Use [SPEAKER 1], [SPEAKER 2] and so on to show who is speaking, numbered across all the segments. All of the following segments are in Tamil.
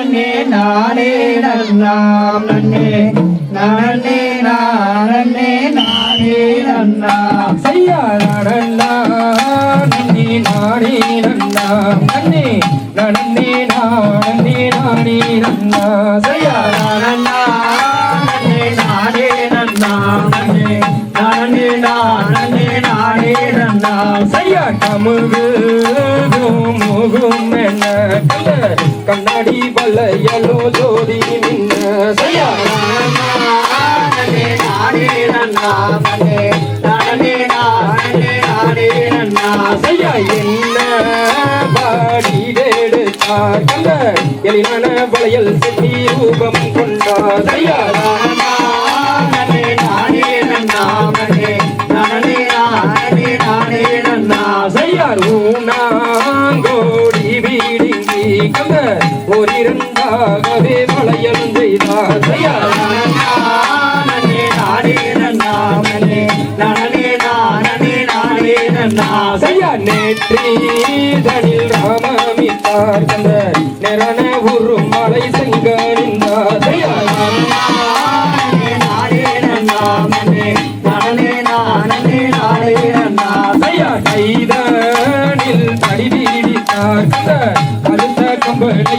[SPEAKER 1] நன்னே நானே நன்னாம் நன்னே நன்னே நானே நானே நன்னாம்
[SPEAKER 2] செய்யா நடந்தா நன்னே நானே நன்னாம் நன்னே நன்னே நானே நானே நன்னா செய்யா
[SPEAKER 1] நடந்தா நன்னே நானே நானே நானே நன்னாம்
[SPEAKER 2] செய்யா தமிழ் கண்ணாடி வளையலோ ஜோதி நின்ன என்ன எளிமான வளையல் செட்டி ரூபம் கொண்டார் செய்யா
[SPEAKER 1] நானே நானே நன்னா நானே நானே நன்னா
[SPEAKER 2] செய்யார் ஊனா வளையல் செய்தார் செய்யார்
[SPEAKER 1] நானே நானே நானே நானே நானே நன்னா
[SPEAKER 2] செய்யா நேற்றீதனில் ராமமித்தார் கந்த நிறன உரும் மலை செங்க நின்றார் செய்யார்
[SPEAKER 1] நானே நானே நன்னா நன்னே நானே நானே நானே நன்னா
[SPEAKER 2] செய்யா கைதனில் தடி வீடித்தார் கந்த கழுத்த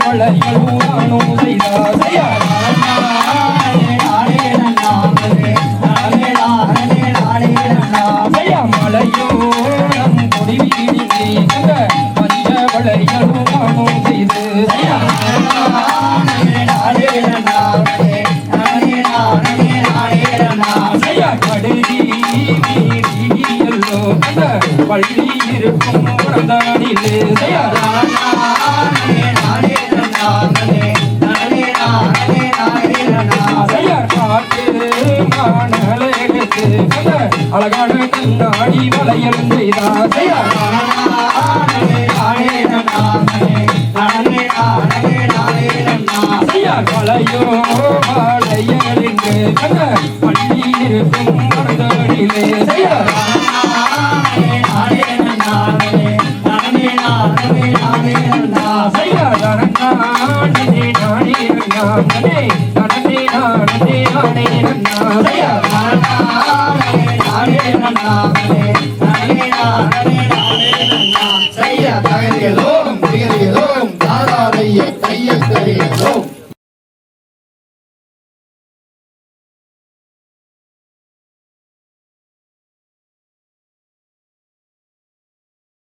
[SPEAKER 2] கம்பளையும் மேல நின்றார் செய்யார்
[SPEAKER 1] நானே நானே நன்னா நன்னே
[SPEAKER 2] கொடி பள்ளி இருக்கும் உடந்தானிலே செய்யார் செய்யார் காட்டு மானலை எடுத்து கந்த அழகான கண்ணாடி வளையல் செய்தார் செய்யார் வளையோ பள்ளி இருக்கும்
[SPEAKER 1] நானே